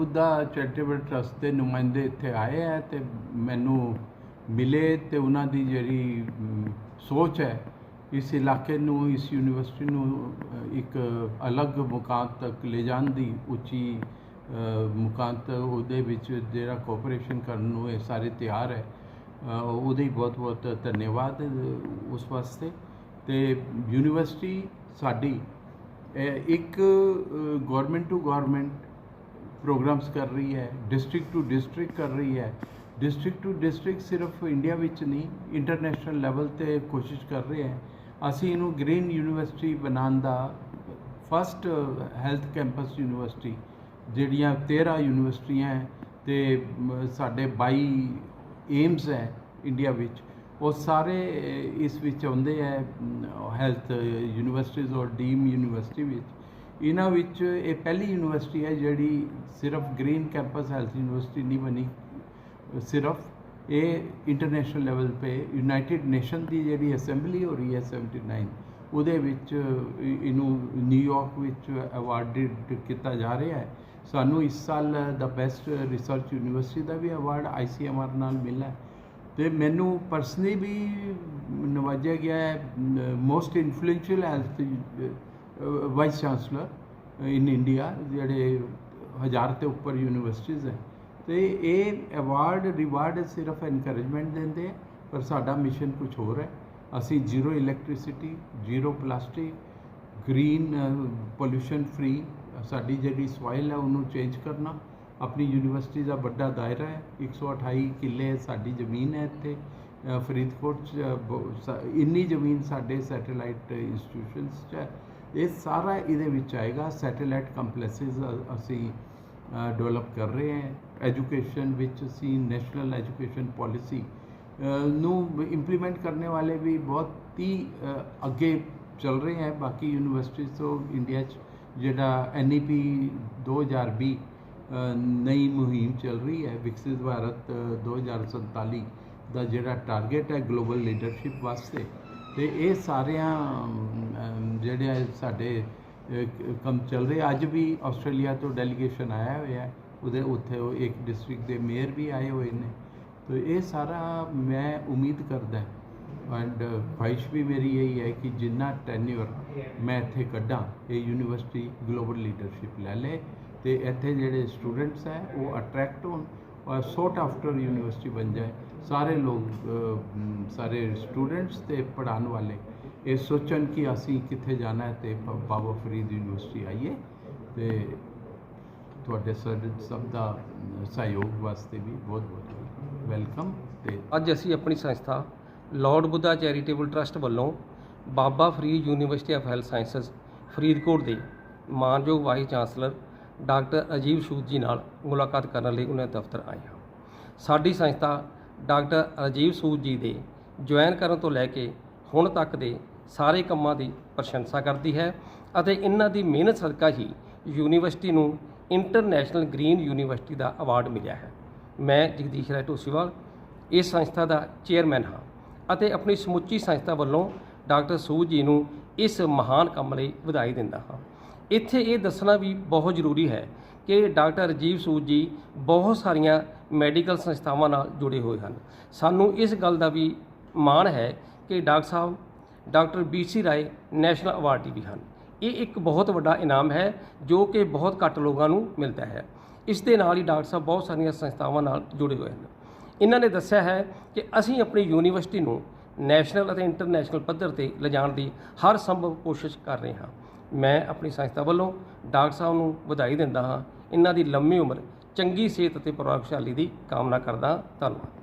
Buddha charitable trust ਦੇ ਨੁਮਾਇੰਦੇ ਇੱਥੇ ਆਏ ਹੈ ਤੇ ਮੈਨੂੰ ਮਿਲੇ ਤੇ ਉਹਨਾਂ ਦੀ ਜਿਹੜੀ ਸੋਚ ਹੈ ਇਸ ਇਲਾਕੇ ਨੂੰ ਇਸ ਯੂਨੀਵਰਸਿਟੀ ਨੂੰ ਇੱਕ ਅਲੱਗ ਮੁਕਾਮ ਤੱਕ ਲੈ ਜਾਣ ਦੀ ਉੱਚੀ ਮੁਕਾਮ ਤੱਕ ਉਹਦੇ ਵਿੱਚ ਜਿਹੜਾ ਕੋਆਪਰੇਸ਼ਨ ਕਰਨ ਨੂੰ ਇਹ ਸਾਰੇ ਤਿਆਰ ਹੈ ਅ, ਉਹਦੇ ਬਹੁਤ ਬਹੁਤ ਧੰਨਵਾਦ ਉਸ ਵਾਸਤੇ। ਤੇ ਯੂਨੀਵਰਸਿਟੀ ਸਾਡੀ ਇੱਕ ਗਵਰਨਮੈਂਟ ਟੂ ਗਵਰਨਮੈਂਟ ਪ੍ਰੋਗਰਾਮਸ ਕਰ ਰਹੀ ਹੈ ਡਿਸਟ੍ਰਿਕਟ ਟੂ ਡਿਸਟ੍ਰਿਕਟ ਕਰ ਰਹੀ ਹੈ। ਡਿਸਟ੍ਰਿਕਟ ਟੂ ਡਿਸਟ੍ਰਿਕਟ ਸਿਰਫ ਇੰਡੀਆ ਵਿੱਚ ਨਹੀਂ ਇੰਟਰਨੈਸ਼ਨਲ ਲੈਵਲ ਤੇ ਕੋਸ਼ਿਸ਼ ਕਰ ਰਹੇ ਹੈ। ਅਸੀਂ ਇਹਨੂੰ ਗ੍ਰੀਨ ਯੂਨੀਵਰਸਿਟੀ ਬਣਾਉਣ ਦਾ ਫਸਟ ਹੈਲਥ ਕੈਂਪਸ ਯੂਨੀਵਰਸਿਟੀ ਜਿਹੜੀਆਂ 13 ਯੂਨੀਵਰਸਿਟੀਆਂ ਹੈ ਤੇ ਸਾਡੇ 22 ਏਮਸ ਹੈ ਇੰਡੀਆ ਵਿੱਚ। ਉਹ ਸਾਰੇ ਇਸ ਵਿੱਚ ਆਉਂਦੇ ਹੈ ਹੈਲਥ ਯੂਨੀਵਰਸਿਟੀਜ਼ ਔਰ ਡੀਮ ਯੂਨੀਵਰਸਿਟੀ ਵਿੱਚ। ਇਹਨਾਂ ਵਿੱਚ ਇਹ ਪਹਿਲੀ ਯੂਨੀਵਰਸਿਟੀ ਹੈ ਜਿਹੜੀ ਸਿਰਫ ਗ੍ਰੀਨ ਕੈਂਪਸ ਹੈਲਥ ਯੂਨੀਵਰਸਿਟੀ ਨਹੀਂ ਬਣੀ, ਸਿਰਫ ਇਹ ਇੰਟਰਨੈਸ਼ਨਲ ਲੈਵਲ ਤੇ ਯੂਨਾਈਟਿਡ ਨੇਸ਼ਨ ਦੀ ਜਿਹੜੀ ਅਸੈਂਬਲੀ ਹੋ ਰਹੀ ਹੈ 79 ਉਹਦੇ ਵਿੱਚ ਇਹਨੂੰ ਨਿਊਯਾਰਕ ਵਿੱਚ ਅਵਾਰਡਡ ਕੀਤਾ ਜਾ ਰਿਹਾ ਹੈ ਸਾਨੂੰ ਇਸ ਸਾਲ ਦਾ ਬੈਸਟ ਰਿਸਰਚ ਯੂਨੀਵਰਸਿਟੀ ਦਾ ਵੀ ਅਵਾਰਡ ਆਈਸੀਐਮਆਰ ਨਾਲ ਮਿਲਿਆ ਹੈ। ਤੇ ਮੈਨੂੰ ਪਰਸਨਲੀ ਵੀ ਨਵਾਜਿਆ ਗਿਆ ਹੈ most influential health vice chancellor in India ਜਿਹੜੇ ਹਜ਼ਾਰ ਤੇ ਉੱਪਰ ਯੂਨੀਵਰਸਿਟੀਜ਼ ਹੈ। ਤੇ ਇਹ ਅਵਾਰਡ ਰਿਵਾਰਡ ਸਿਰਫ ਐਨਕਰੇਜਮੈਂਟ ਦਿੰਦੇ ਹੈ ਪਰ ਸਾਡਾ ਮਿਸ਼ਨ ਕੁਝ ਹੋਰ ਹੈ। ਅਸੀਂ zero electricity zero plastic green pollution free ਸਾਡੀ ਜਿਹੜੀ ਸੋਇਲ ਹੈ ਉਹਨੂੰ ਚੇਂਜ ਕਰਨਾ। ਆਪਣੀ ਯੂਨੀਵਰਸਿਟੀ ਦਾ ਵੱਡਾ ਦਾਇਰਾ ਹੈ। 128 ਕਿੱਲੇ ਸਾਡੀ ਜ਼ਮੀਨ ਹੈ ਇੱਥੇ ਫਰੀਦਕੋਟ 'ਚ ਬ- ਸ- ਇੰਨੀ ਜ਼ਮੀਨ ਸਾਡੇ ਸੈਟੇਲਾਈਟ ਇੰਸਟੀਟਿਊਸ਼ਨਸ 'ਚ ਹੈ। ਇਹ ਸਾਰਾ ਇਹਦੇ ਵਿੱਚ ਆਏਗਾ ਸੈਟੇਲਾਈਟ ਕੰਪਲੈਕਸਿਸ ਅਸੀਂ ਡਿਵੈਲਪ ਕਰ ਰਹੇ ਹਾਂ। ਐਜੂਕੇਸ਼ਨ ਵਿੱਚ ਅਸੀਂ ਨੈਸ਼ਨਲ ਐਜੂਕੇਸ਼ਨ ਪਾਲਿਸੀ ਨੂੰ ਇੰਪਲੀਮੈਂਟ ਕਰਨੇ ਵਾਲੇ ਵੀ ਬਹੁਤ ਹੀ ਅੱਗੇ ਚੱਲ ਰਹੇ ਹੈ। ਬਾਕੀ ਯੂਨੀਵਰਸਿਟੀਜ਼ ਤੋਂ ਇੰਡੀਆ 'ਚ ਜਿਹੜਾ ਐਨਈਪੀ 2020 ਅ, ਨਈ ਮੁਹਿੰਮ ਚੱਲ ਰਹੀ ਹੈ। ਵਿਕਸਿਤ ਭਾਰਤ ਅ, 2047 ਦਾ ਜਿਹੜਾ ਟਾਰਗੇਟ ਹੈ ਗਲੋਬਲ ਲੀਡਰਸ਼ਿਪ ਵਾਸਤੇ। ਤੇ ਇਹ ਸਾਰਿਆਂ ਜਿਹੜੇ ਸਾਡੇ ਕੰਮ ਚੱਲ ਰਹੇ, ਅੱਜ ਵੀ ਆਸਟ੍ਰੇਲੀਆ ਤੋਂ ਡੈਲੀਗੇਸ਼ਨ ਆਇਆ ਹੋਇਆ, ਉਹਦੇ, ਉੱਥੇ ਉਹ ਇੱਕ ਡਿਸਟ੍ਰਿਕਟ ਦੇ ਮੇਅਰ ਵੀ ਆਏ ਹੋਏ ਨੇ। ਤੋ ਇਹ ਸਾਰਾ ਮੈਂ ਉਮੀਦ ਕਰਦਾ ਐਂਡ ਖੁਆਇਸ਼ ਵੀ ਮੇਰੀ ਇਹੀ ਹੈ ਕਿ ਜਿੰਨਾ ਟੈਨਿਓਰ ਮੈਂ ਇੱਥੇ ਕੱਢਾਂ, ਇਹ ਯੂਨੀਵਰਸਿਟੀ ਗਲੋਬਲ ਲੀਡਰਸ਼ਿਪ ਲੈ ਲੇ, ਤੇ ਇੱਥੇ ਜਿਹੜੇ ਸਟੂਡੈਂਟਸ ਹੈ, ਉਹ ਅਟਰੈਕਟ ਹੋਣ, ਔਰ ਸੌਟ ਆਫਟਰ ਯੂਨੀਵਰਸਿਟੀ ਬਣ ਜਾਏ। ਸਾਰੇ ਲੋਕ ਸਾਰੇ ਸਟੂਡੈਂਟਸ ਤੇ ਪੜ੍ਹਾਉਣ ਵਾਲੇ ਇਹ ਸੋਚਣ ਕਿ ਅਸੀਂ ਕਿੱਥੇ ਜਾਣਾ ਹੈ ਤੇ ਬਾਬਾ ਫਰੀਦ ਯੂਨੀਵਰਸਿਟੀ ਆਈਏ ਤੇ ਤੁਹਾਡੇ ਸਭ ਦਾ ਸਹਿਯੋਗ ਵਾਸਤੇ ਵੀ ਬਹੁਤ ਬਹੁਤ ਵੈਲਕਮ ਤੇ ਅੱਜ ਅਸੀਂ ਆਪਣੀ ਸੰਸਥਾ ਲਾਰਡ ਬੁੱਧਾ ਚੈਰੀਟੇਬਲ ਟਰਸਟ ਵੱਲੋਂ Baba Farid university of health sciences Faridkot ਦੇ ਮਾਨਯੋਗ ਵਾਈਸ ਚਾਂਸਲਰ ਡਾਕਟਰ ਅਜੀਬ ਸੂਦ ਜੀ ਨਾਲ ਮੁਲਾਕਾਤ ਕਰਨ ਲਈ ਉਹਨਾਂ ਦੇ ਦਫ਼ਤਰ ਆਏ ਹਾਂ। ਸਾਡੀ ਸੰਸਥਾ ਡਾਕਟਰ ਅਜੀਬ ਸੂਦ ਜੀ ਦੇ ਜੁਆਇਨ ਕਰਨ ਤੋਂ ਲੈ ਕੇ ਹੁਣ ਤੱਕ ਦੇ ਸਾਰੇ ਕੰਮਾਂ ਦੀ ਪ੍ਰਸ਼ੰਸਾ ਕਰਦੀ ਹੈ ਅਤੇ ਇਹਨਾਂ ਦੀ ਮਿਹਨਤ ਸਦਕਾ ਹੀ ਯੂਨੀਵਰਸਿਟੀ ਨੂੰ ਇੰਟਰਨੈਸ਼ਨਲ ਗ੍ਰੀਨ ਯੂਨੀਵਰਸਿਟੀ ਦਾ ਅਵਾਰਡ ਮਿਲਿਆ ਹੈ। ਮੈਂ ਜਗਦੀਸ਼ ਰਾਏ ਢੋਸੀਵਾਲ, ਇਸ ਸੰਸਥਾ ਦਾ ਚੇਅਰਮੈਨ ਹਾਂ ਅਤੇ ਆਪਣੀ ਸਮੁੱਚੀ ਸੰਸਥਾ ਵੱਲੋਂ ਡਾਕਟਰ ਸੂਦ ਜੀ ਨੂੰ ਇਸ ਮਹਾਨ ਕੰਮ ਲਈ ਵਧਾਈ ਦਿੰਦਾ ਹਾਂ। ਇੱਥੇ ਇਹ ਦੱਸਣਾ ਵੀ ਬਹੁਤ ਜ਼ਰੂਰੀ ਹੈ ਕਿ ਡਾਕਟਰ ਰਜੀਵ ਸੂਦ ਜੀ ਬਹੁਤ ਸਾਰੀਆਂ ਮੈਡੀਕਲ ਸੰਸਥਾਵਾਂ ਨਾਲ ਜੁੜੇ ਹੋਏ ਹਨ। ਸਾਨੂੰ ਇਸ ਗੱਲ ਦਾ ਵੀ ਮਾਣ ਹੈ ਕਿ ਡਾਕਟਰ ਸਾਹਿਬ doctor B C Roy national awardee ਵੀ ਹਨ। ਇਹ ਇੱਕ ਬਹੁਤ ਵੱਡਾ ਇਨਾਮ ਹੈ ਜੋ ਕਿ ਬਹੁਤ ਘੱਟ ਲੋਕਾਂ ਨੂੰ ਮਿਲਦਾ ਹੈ। ਇਸ ਦੇ ਨਾਲ ਹੀ ਡਾਕਟਰ ਸਾਹਿਬ ਬਹੁਤ ਸਾਰੀਆਂ ਸੰਸਥਾਵਾਂ ਨਾਲ ਜੁੜੇ ਹੋਏ ਹਨ। ਇਹਨਾਂ ਨੇ ਦੱਸਿਆ ਹੈ ਕਿ ਅਸੀਂ ਆਪਣੀ ਯੂਨੀਵਰਸਿਟੀ ਨੂੰ ਨੈਸ਼ਨਲ ਅਤੇ ਇੰਟਰਨੈਸ਼ਨਲ ਪੱਧਰ ਤੇ ਲਿਜਾਣ ਦੀ ਹਰ ਸੰਭਵ ਕੋਸ਼ਿਸ਼ ਕਰ ਰਹੇ ਹਾਂ। ਮੈਂ ਆਪਣੀ ਸੰਸਥਾ ਵੱਲੋਂ ਡਾਕਟਰ ਸਾਹਿਬ ਨੂੰ ਵਧਾਈ ਦਿੰਦਾ ਹਾਂ। ਇਹਨਾਂ ਦੀ ਲੰਮੀ ਉਮਰ ਚੰਗੀ ਸਿਹਤ ਅਤੇ ਪ੍ਰਭਾਵਸ਼ਾਲੀ ਦੀ ਕਾਮਨਾ ਕਰਦਾ ਧੰਨਵਾਦ।